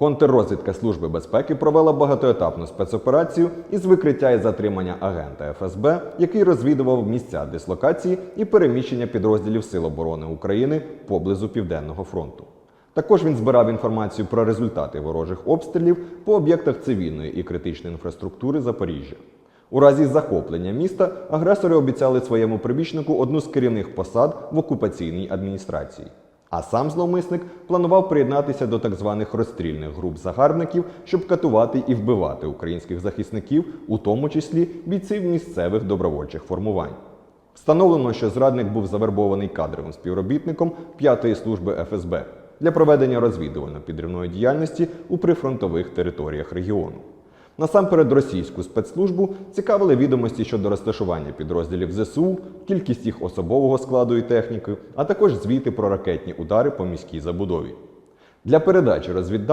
Контррозвідка Служби безпеки провела багатоетапну спецоперацію із викриття і затримання агента ФСБ, який розвідував місця дислокації і переміщення підрозділів Сил оборони України поблизу Південного фронту. Також він збирав інформацію про результати ворожих обстрілів по об'єктах цивільної і критичної інфраструктури Запоріжжя. У разі захоплення міста агресори обіцяли своєму прибічнику одну з керівних посад в окупаційній адміністрації. А сам зловмисник планував приєднатися до так званих розстрільних груп загарбників, щоб катувати і вбивати українських захисників, у тому числі бійців місцевих добровольчих формувань. Встановлено, що зрадник був завербований кадровим співробітником 5-ї служби ФСБ для проведення розвідувально-підривної діяльності у прифронтових територіях регіону. Насамперед російську спецслужбу цікавили відомості щодо розташування підрозділів ЗСУ, кількість їх особового складу і техніки, а також звіти про ракетні удари по міській забудові. Для передачі розвідданих